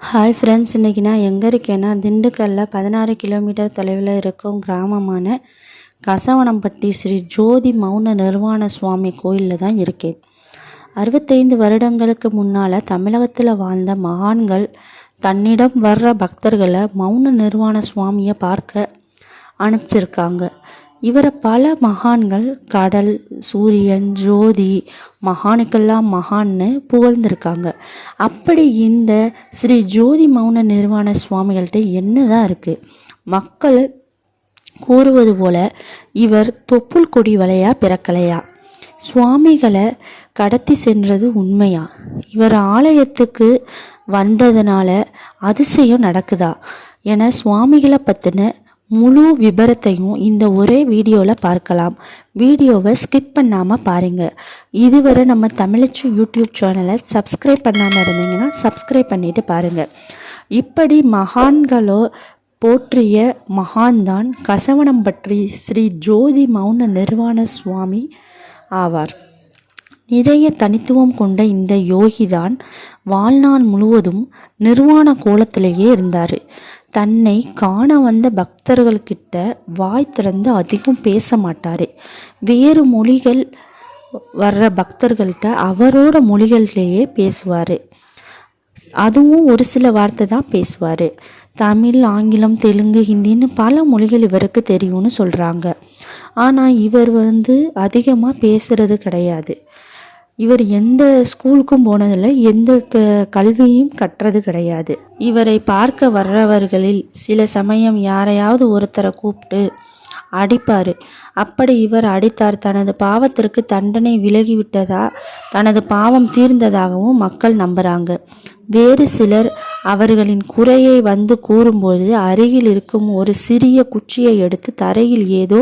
Hi friends இன்றைக்கி நான் எங்கே இருக்கேன்னா திண்டுக்கல்லில் பதினாறு கிலோமீட்டர் தொலைவில் இருக்கும் கிராமமான கசவனம்பட்டி ஸ்ரீ ஜோதி மௌன நிர்வாண சுவாமி கோயிலில் தான் இருக்கேன். அறுபத்தைந்து வருடங்களுக்கு முன்னால் தமிழகத்தில் வாழ்ந்த மகான்கள் தன்னிடம் வர்ற பக்தர்களை மௌன நிர்வாண சுவாமியை பார்க்க அனுப்பிச்சிருக்காங்க. இவரை பல மகான்கள் கடல் சூரியன் ஜோதி மகானுக்கெல்லாம் மகான்னு புகழ்ந்திருக்காங்க. அப்படி இந்த ஸ்ரீ ஜோதி மௌன நிர்வாண சுவாமிகள்கிட்ட என்ன தான் இருக்குது மக்கள் கூறுவது போல இவர் தொப்புள் கொடி வலையா பிறக்கலையா? சுவாமிகளை கடத்தி சென்றது உண்மையா? இவர் ஆலயத்துக்கு வந்ததுனால அதிசயம் நடக்குதா? என சுவாமிகளை பற்றின முழு விபரத்தையும் இந்த ஒரே வீடியோவில் பார்க்கலாம். வீடியோவை ஸ்கிப் பண்ணாமல் பாருங்கள் இதுவரை நம்ம தமிழச்சு யூடியூப் சேனலை சப்ஸ்கிரைப் பண்ணாமல் இருந்தீங்கன்னா சப்ஸ்கிரைப் பண்ணிட்டு பாருங்கள் இப்படி மகான்களோ போற்றிய மகான்தான் கசவனம்பற்றி ஸ்ரீ ஜோதி மௌன நிர்வாண சுவாமி ஆவார். நிறைய தனித்துவம் கொண்ட இந்த யோகிதான் வாழ்நாள் முழுவதும் நிர்வாண கோலத்திலேயே இருந்தார். தன்னை காண வந்த பக்தர்கள்கிட்ட வாய் திறந்து அதிகம் பேச மாட்டார். வேறு மொழிகள் வர்ற பக்தர்கள்ட்ட அவரோட மொழிகள்லேயே பேசுவார். அதுவும் ஒரு சில வார்த்தை தான் பேசுவார். தமிழ் ஆங்கிலம் தெலுங்கு ஹிந்தின்னு பல மொழிகள் இவருக்கு தெரியும்னு சொல்கிறாங்க ஆனால் இவர் வந்து அதிகமாக பேசுறது கிடையாது. இவர் எந்த ஸ்கூலுக்கும் போனதில்லை எந்த க கல்வியும் கற்றது கிடையாது. இவரை பார்க்க வர்றவர்களில் சில சமயம் யாரையாவது ஒருத்தரை கூப்பிட்டு அடிப்பார். அப்படி இவர் அடித்தார். தனது பாவத்திற்கு தண்டனை விலகிவிட்டதா தனது பாவம் தீர்ந்ததாகவும் மக்கள் நம்புகிறாங்க வேறு சிலர் அவர்களின் குறையை வந்து கூறும்போது அருகில் இருக்கும் ஒரு சிறிய குச்சியை எடுத்து தரையில் ஏதோ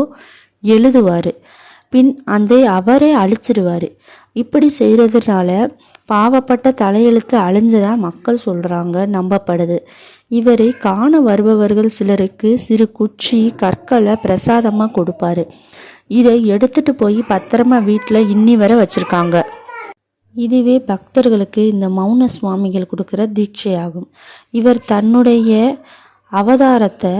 எழுதுவார். பின் அந்த அவரே அழிச்சிடுவார். இப்படி செய்கிறதுனால பாவப்பட்ட தலையெழுத்து அழிஞ்சதா மக்கள் சொல்கிறாங்க நம்பப்படுது. இவரை காண வருபவர்கள் சிலருக்கு சிறு குச்சி கற்களை பிரசாதமாக கொடுப்பாரு. இதை எடுத்துட்டு போய் பத்திரமா வீட்டில் இன்னி வரை வச்சுருக்காங்க. இதுவே பக்தர்களுக்கு இந்த மௌன சுவாமிகள் கொடுக்குற தீட்சையாகும். இவர் தன்னுடைய அவதாரத்தை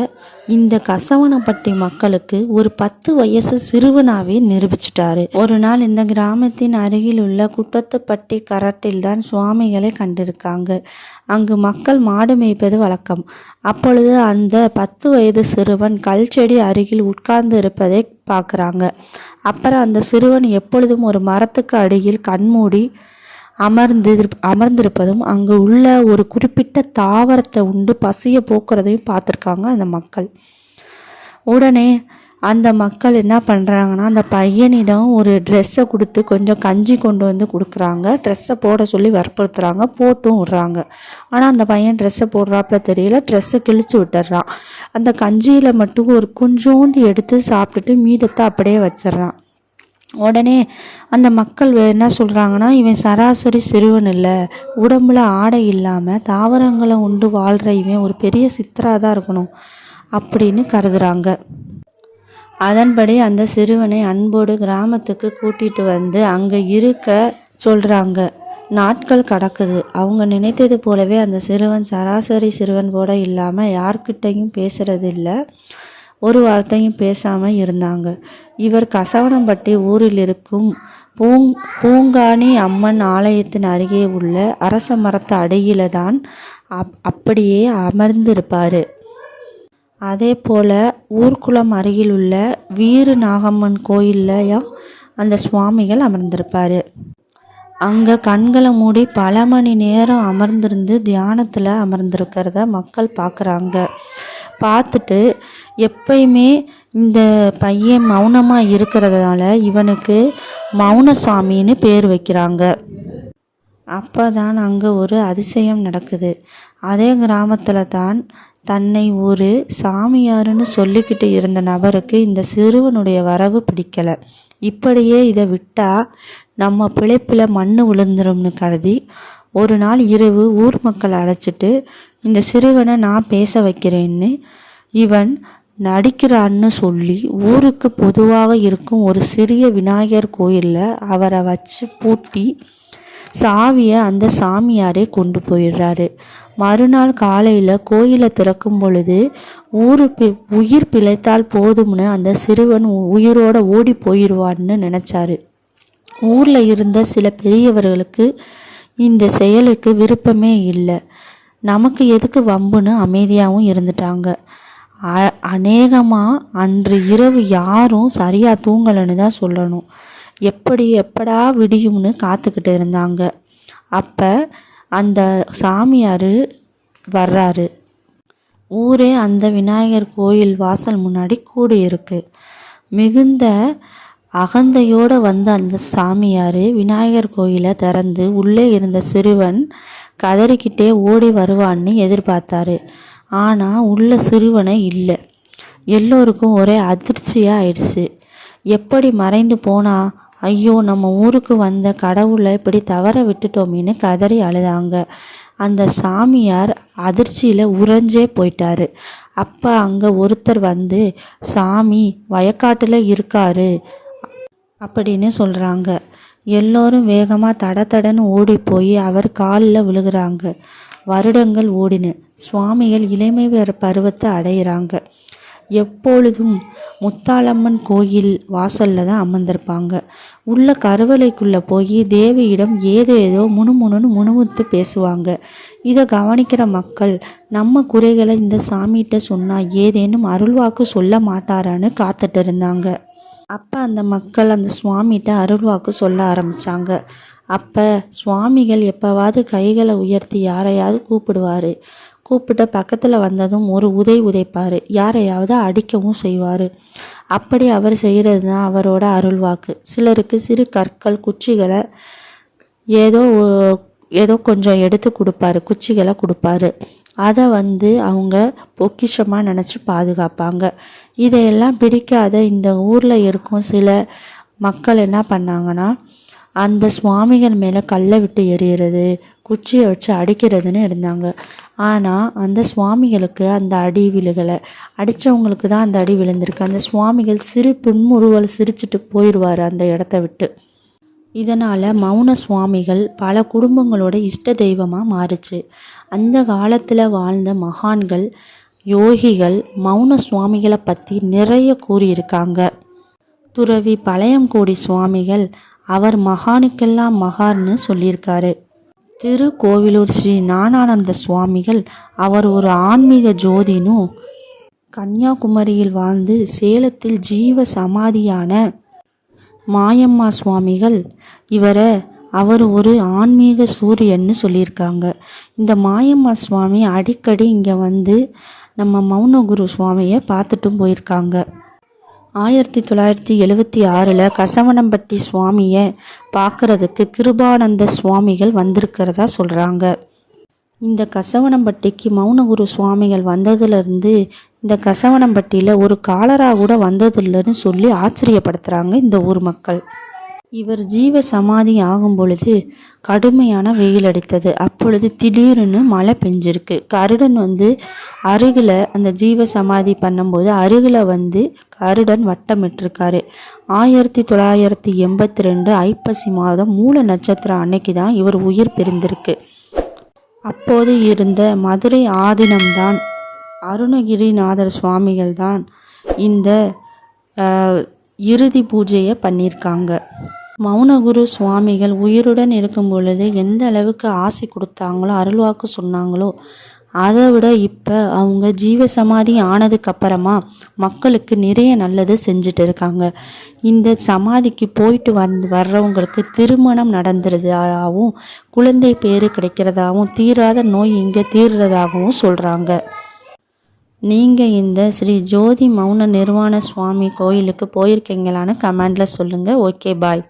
இந்த கசவனப்பட்டி மக்களுக்கு ஒரு பத்து வயசு சிறுவனாவே நிரூபிச்சிட்டாரு. ஒரு நாள் இந்த கிராமத்தின் அருகில் உள்ள குட்டத்துப்பட்டி கரட்டில் தான் சுவாமிகளை கண்டிருக்காங்க. அங்கு மக்கள் மாடு மேய்ப்பது வழக்கம். அப்பொழுது அந்த பத்து வயது சிறுவன் கல் செடி அருகில் உட்கார்ந்து இருப்பதை பார்க்குறாங்க. அப்புறம் அந்த சிறுவன் எப்பொழுதும் ஒரு மரத்துக்கு அடியில் கண்மூடி அமர்ந்து அமர்ந்திருப்பதும் அங்கு உள்ள ஒரு குறிப்பிட்ட தாவரத்தை உண்டு பசியை போக்குறதையும் பார்த்துருக்காங்க அந்த மக்கள். உடனே அந்த மக்கள் என்ன பண்ணுறாங்கன்னா அந்த பையனிடம் ஒரு ட்ரெஸ்ஸை கொடுத்து கொஞ்சம் கஞ்சி கொண்டு வந்து கொடுக்குறாங்க. ட்ரெஸ்ஸை போட சொல்லி வற்புறுத்துறாங்க போட்டும் விட்றாங்க. ஆனால் அந்த பையன் ட்ரெஸ்ஸை போடுறாப்புல தெரியல ட்ரெஸ்ஸை கிழிச்சு விட்டுறான் அந்த கஞ்சியில் மட்டும் ஒரு கொஞ்சோண்டு எடுத்து சாப்பிட்டுட்டு மீதத்தை அப்படியே வச்சிட்றான். உடனே அந்த மக்கள் என்ன சொல்கிறாங்கன்னா இவன் சராசரி சிறுவன் இல்லை. உடம்புல ஆடை இல்லாமல் தாவரங்களை உண்டு வாழ்கிற இவன் ஒரு பெரிய சித்தராக தான் இருக்கணும். அப்படின்னு கருதுறாங்க. அதன்படி அந்த சிறுவனை அன்போடு கிராமத்துக்கு கூட்டிட்டு வந்து அங்கே இருக்க சொல்கிறாங்க நாட்கள் கடக்குது. அவங்க நினைத்தது போலவே அந்த சிறுவன் சராசரி சிறுவன் கூட இல்லாமல் யார்கிட்டையும் பேசுறது இல்லை ஒரு வார்த்தையும் பேசாமல் இருந்தாங்க. இவர் கசவனம்பட்டி ஊரில் இருக்கும் பூங் பூங்காணி அம்மன் ஆலயத்தின் அருகே உள்ள அரச மரத்து அடியில தான் அப் அப்படியே அமர்ந்திருப்பார். அதே போல் ஊர்க்குளம் அருகில் உள்ள வீறு நாகம்மன் கோயில்லையா அந்த சுவாமிகள் அமர்ந்திருப்பார். அங்கே கண்களை மூடி பல மணி நேரம் அமர்ந்திருந்து தியானத்தில் அமர்ந்திருக்கிறத மக்கள் பார்க்குறாங்க பார்த்துட்டு எப்பயுமே இந்த பையன் மௌனமாக இருக்கிறதுனால இவனுக்கு மௌனசாமின்னு பேர் வைக்கிறாங்க. அப்போ தான் அங்கே ஒரு அதிசயம் நடக்குது. அதே கிராமத்தில் தான் தன்னை ஒரு சாமியாருன்னு சொல்லிக்கிட்டு இருந்த நபருக்கு இந்த சிறுவனுடைய வரவு பிடிக்கலை. இப்படியே இதை விட்டால் நம்ம பிழைப்பில் மண் விழுந்துரும்னு கருதி ஒரு நாள் இரவு ஊர் மக்களை அழைச்சிட்டு இந்த சிறுவனை நான் பேச வைக்கிறேன்னு இவன் நடிக்கிறான்னு சொல்லி ஊருக்கு பொதுவாக இருக்கும் ஒரு சிறிய விநாயகர் கோயிலில் அவரை வச்சு பூட்டி சாவியை அந்த சாமியாரே கொண்டு போயிடுறாரு. மறுநாள் காலையில் கோயிலை திறக்கும் பொழுது ஊரு பி உயிர் பிழைத்தால் போதும்னு அந்த சிறுவன் உயிரோட ஓடி போயிடுவான்னு நினச்சாரு. ஊரில் இருந்த சில பெரியவர்களுக்கு இந்த செயலுக்கு விருப்பமே இல்லை. நமக்கு எதுக்கு வம்புன்னு அமைதியாகவும் இருந்துட்டாங்க. அ- அன்று இரவு யாரும் சரியாக தூங்கலைன்னு தான் சொல்லணும். எப்படி எப்படா விடியும்னு காத்துக்கிட்டு இருந்தாங்க. அப்போ அந்த சாமியார் வர்றாரு. ஊரே அந்த விநாயகர் கோயில் வாசல் முன்னாடி கூடி இருக்கு. மிகுந்த அகந்தையோடு வந்த அந்த சாமியார் விநாயகர் கோயிலை திறந்து உள்ளே இருந்த சிறுவன் கதறிக்கிட்டே ஓடி வருவான்னு எதிர்பார்த்தாரு. ஆனால் உள்ள சிறுவனை இல்லை. எல்லோருக்கும் ஒரே அதிர்ச்சியாக ஆயிடுச்சு எப்படி மறைந்து போனா ஐயோ நம்ம ஊருக்கு வந்த கடவுளை இப்படி தவற விட்டுட்டோமேன்னு கதறி அழுதாங்க. அந்த சாமியார் அதிர்ச்சியில் உறைஞ்சே போயிட்டாரு. அப்போ அங்கே ஒருத்தர் வந்து சாமி வயக்காட்டில் இருக்காரு அப்படின்னு சொல்கிறாங்க எல்லோரும் வேகமாக தட தடன்னு ஓடி போய் அவர் காலில் விழுகிறாங்க. வருடங்கள் ஓடின. சுவாமிகள் இளமை பருவத்தை அடையிறாங்க. எப்பொழுதும் முத்தாளம்மன் கோயில் வாசல்ல தான் அமர்ந்திருப்பாங்க. உள்ள கருவலைக்குள்ளே போய் தேவியிடம் ஏதேதோ முணுமுணுன்னு முணுமுத்து பேசுவாங்க. இதை கவனிக்கிற மக்கள் நம்ம குறைகளை இந்த சாமிகிட்ட சொன்னால் ஏதேனும் அருள்வாக்கு சொல்ல மாட்டாரான்னு காத்துட்டு இருந்தாங்க. அப்போ அந்த மக்கள் அந்த சுவாமிகிட்ட அருள்வாக்கு சொல்ல ஆரம்பித்தாங்க அப்போ சுவாமிகள் எப்போவாவது கைகளை உயர்த்தி யாரையாவது கூப்பிடுவார். கூப்பிட்ட பக்கத்தில் வந்ததும் ஒரு உதை உதைப்பார். யாரையாவது அடிக்கவும் செய்வார். அப்படி அவர் செய்கிறது தான் அவரோட அருள்வாக்கு. சிலருக்கு சிறு கற்கள் குச்சிகளை ஏதோ ஏதோ கொஞ்சம் எடுத்து கொடுப்பாரு. குச்சிகளை கொடுப்பாரு. அதை வந்து அவங்க பொக்கிஷமாக நினச்சி பாதுகாப்பாங்க. இதையெல்லாம் பிடிக்காத இந்த ஊரில் இருக்கும் சில மக்கள் என்ன பண்ணாங்கன்னா அந்த சுவாமிகள் மேலே கல்லை விட்டு எறிகிறது குச்சியை வச்சு அடிக்கிறதுன்னு இருந்தாங்க. ஆனால் அந்த சுவாமிகளுக்கு அந்த அடி விழுகலை. அடித்தவங்களுக்கு தான் அந்த அடி விழுந்திருக்கு. அந்த சுவாமிகள் சிறு புன்முறுவல் சிரிச்சிட்டு போயிடுவார் அந்த இடத்த விட்டு. இதனால் மௌன சுவாமிகள் பல குடும்பங்களோட இஷ்ட தெய்வமாக மாறுச்சு. அந்த காலத்தில் வாழ்ந்த மகான்கள் யோகிகள் மௌன சுவாமிகளை பற்றி நிறைய கூறியிருக்காங்க. துறவி பழையங்கோடி சுவாமிகள் அவர் மகானுக்கெல்லாம் மகான்னு சொல்லியிருக்காரு. திருக்கோவிலூர் ஸ்ரீ ஞானானந்த சுவாமிகள் அவர் ஒரு ஆன்மீக ஜோதினும் கன்னியாகுமரியில் வாழ்ந்து சேலத்தில் ஜீவ சமாதியான மாயம்மா சுவாமிகள் இவரை அவர் ஒரு ஆன்மீக சூரியன்னு சொல்லியிருக்காங்க. இந்த மாயம்மா சுவாமி அடிக்கடி இங்கே வந்து நம்ம மௌனகுரு சுவாமியை பார்த்துட்டும் போயிருக்காங்க. ஆயிரத்தி தொள்ளாயிரத்தி எழுவத்தி ஆறில் கசவனம்பட்டி சுவாமியை பார்க்கறதுக்கு கிருபானந்த சுவாமிகள் வந்திருக்கிறதா சொல்கிறாங்க இந்த கசவனம்பட்டிக்கு மௌனகுரு சுவாமிகள் வந்ததுலேருந்து இந்த கசவனம்பட்டியில் ஒரு காலரா கூட வந்ததில்லைன்னு சொல்லி ஆச்சரியப்படுத்துகிறாங்க இந்த ஊர் மக்கள். இவர் ஜீவ சமாதி ஆகும் பொழுது கடுமையான வெயில் அடித்தது. அப்பொழுது திடீர்னு மழை பெஞ்சிருக்கு. கருடன் வந்து அருகில் அந்த ஜீவ சமாதி பண்ணும்போது அருகில் வந்து கருடன் வட்டமிட்டிருக்காரு. ஆயிரத்தி தொள்ளாயிரத்தி எண்பத்தி ரெண்டு ஐப்பசி மாதம் மூல நட்சத்திரம் அன்னைக்கு தான் இவர் உயிர் பிரிந்திருக்கு. அப்போது இருந்த மதுரை ஆதீனம்தான் அருணகிரிநாதர் சுவாமிகள் தான் இந்த இறுதி பூஜையை பண்ணியிருக்காங்க. மௌனகுரு சுவாமிகள் உயிருடன் இருக்கும் பொழுது எந்த அளவுக்கு ஆசை கொடுத்தாங்களோ அருள்வாக்கு சொன்னாங்களோ அதை விட இப்போ அவங்க ஜீவ சமாதி ஆனதுக்கப்புறமா மக்களுக்கு நிறைய நல்லது செஞ்சுட்டு இருக்காங்க. இந்த சமாதிக்கு போயிட்டு வந்து வர்றவங்களுக்கு திருமணம் நடந்துறதாகவும் குழந்தை பேர் கிடைக்கிறதாகவும் தீராத நோய் இங்கே தீர்றதாகவும் சொல்கிறாங்க நீங்கள் இந்த ஸ்ரீ ஜோதி மௌன நிர்வாண சுவாமி கோயிலுக்கு போயிருக்கீங்களான்னு கமெண்டில் சொல்லுங்கள் ஓகே பாய்.